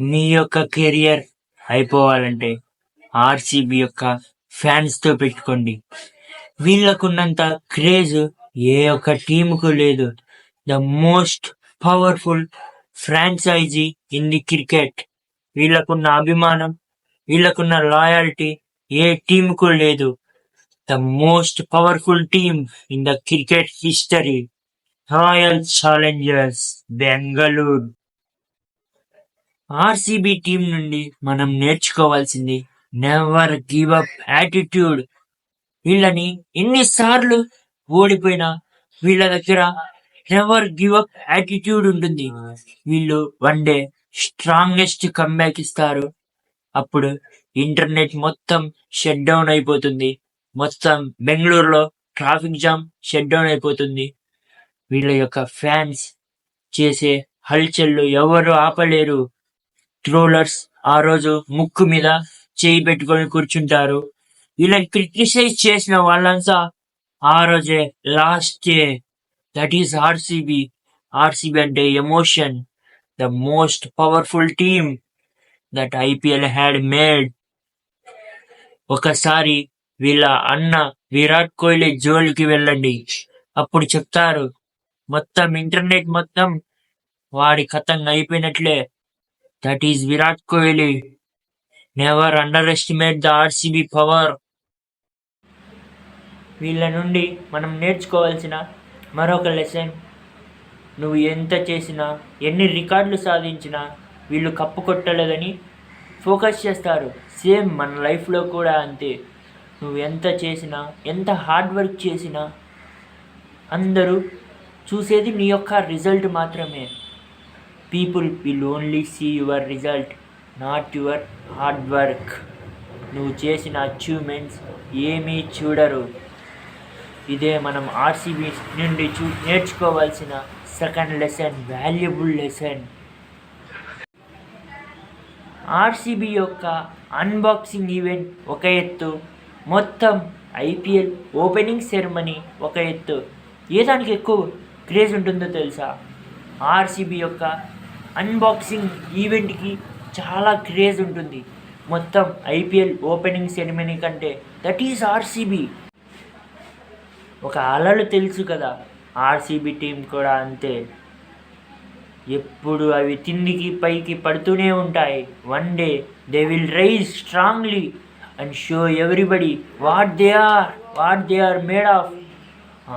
నీ యొక్క కెరియర్ అయిపోవాలంటే ఆర్సీబీ యొక్క ఫ్యాన్స్తో పెట్టుకోండి. వీళ్ళకున్నంత క్రేజ్ ఏ ఒక్క టీముకు లేదు. The most powerful franchise in the cricket. వీళ్ళకున్న అభిమానం వీళ్ళకున్న లాయాలిటీ ఏ టీముకు లేదు. The most powerful team in the cricket history. Royal Challengers Bengaluru. RCB team నుండి మనం నేర్చుకోవాల్సింది నెవర్ గివ్ అప్ యాటిట్యూడ్. వీళ్ళని ఎన్నిసార్లు ఓడిపోయినా వీళ్ళ దగ్గర నెవర్ గివ్ అప్ యాటిట్యూడ్ ఉంటుంది. వీళ్ళు వన్ డే స్ట్రాంగెస్ట్ కంబ్యాక్ ఇస్తారు. అప్పుడు ఇంటర్నెట్ మొత్తం షట్ డౌన్ అయిపోతుంది. మొత్తం బెంగళూరులో ట్రాఫిక్ జామ్ షట్ డౌన్ అయిపోతుంది. వీళ్ళ యొక్క ఫ్యాన్స్ చేసే హల్చల్లు ఎవరు ఆపలేరు. ట్రోలర్స్ ఆ రోజు ముక్కు మీద చేయి పెట్టుకొని కూర్చుంటారు. వీళ్ళని క్రిటిసైజ్ చేసిన వాళ్ళంతా ఆ రోజే last day that is RCB RCB అంటే emotion the most powerful team that IPL had made ఒకసారి వీళ్ళ అన్న విరాట్ కోహ్లీ జోలికి వెళ్ళండి. అప్పుడు చెప్తారు మొత్తం ఇంటర్నెట్ మొత్తం వాడి కథంగా అయిపోయినట్లే. That is Virat Kohli never underestimate the RCB power వీళ్ళ నుండి మనం నేర్చుకోవాల్సిన మరొక లెసన్ నువ్వు ఎంత చేసినా ఎన్ని రికార్డులు సాధించినా వీళ్ళు కప్పు కొట్టలేదని ఫోకస్ చేస్తారు. సేమ్ మన లైఫ్లో కూడా అంతే. నువ్వు ఎంత చేసినా ఎంత హార్డ్ వర్క్ చేసినా అందరూ చూసేది నీ యొక్క రిజల్ట్ మాత్రమే. People will only see your result not your hard work నువ్వు చేసిన అచీవ్మెంట్స్ ఏమీ చూడరు. ఇదే మనం ఆర్సీబీ నుండి చూ నేర్చుకోవాల్సిన second lesson valuable lesson RCB యొక్క అన్బాక్సింగ్ ఈవెంట్ ఒక ఎత్తు మొత్తం ఐపీఎల్ ఓపెనింగ్ సెరమనీ ఒక ఎత్తు. ఏ దానికి ఎక్కువ క్రేజ్ ఉంటుందో తెలుసా? ఆర్సీబీ యొక్క అన్బాక్సింగ్ ఈవెంట్కి చాలా క్రేజ్ ఉంటుంది. మొత్తం ఐపీఎల్ ఓపెనింగ్ సెరమనీ కంటే దట్ ఈజ్ ఆర్సీబీ. ఒక అలలు తెలుసు కదా ఆర్సీబీ టీం కూడా అంతే. ఎప్పుడు అవి తిండికి పైకి పడుతూనే ఉంటాయి. One day they will rise strongly and show everybody what they are what they are made of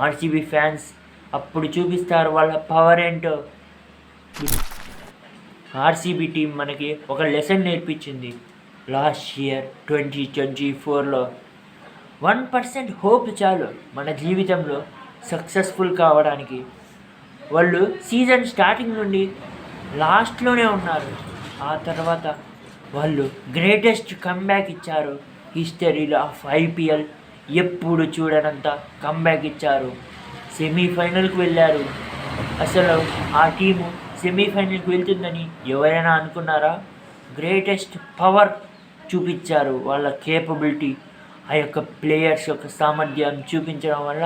RCB fans అప్పుడు చూపిస్తారు వాళ్ళ పవర్ ఏంటో. ఆర్సీబీ టీం మనకి ఒక లెసన్ నేర్పించింది. లాస్ట్ ఇయర్ ట్వంటీ ట్వంటీ ఫోర్లో వన్ పర్సెంట్ హోప్ చాలు మన జీవితంలో సక్సెస్ఫుల్ కావడానికి. వాళ్ళు సీజన్ స్టార్టింగ్ నుండి లాస్ట్లోనే ఉన్నారు. ఆ తర్వాత వాళ్ళు గ్రేటెస్ట్ కమ్బ్యాక్ ఇచ్చారు. హిస్టరీలో ఆఫ్ ఐపీఎల్ ఎప్పుడు చూడనంత కమ్బ్యాక్ ఇచ్చారు. సెమీఫైనల్కి వెళ్ళారు. అసలు ఆ టీము సెమీఫైనల్కి వెళ్తుందని ఎవరైనా అనుకున్నారా? గ్రేటెస్ట్ పవర్ చూపించారు వాళ్ళ కేపబిలిటీ ఆ యొక్క ప్లేయర్స్ యొక్క సామర్థ్యం చూపించడం వల్ల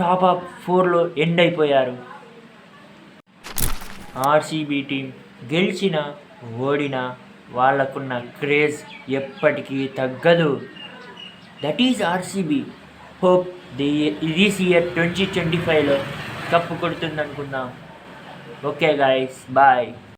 టాప్ ఆఫ్ ఫోర్లో ఎండ్ అయిపోయారు. ఆర్సీబీ టీం గెలిచిన ఓడిన వాళ్ళకున్న క్రేజ్ ఎప్పటికీ తగ్గదు. That is RCB hope the this year twenty twenty ఫైవ్లో కప్పు కొడుతుంది అనుకుందాం Okay guys, bye.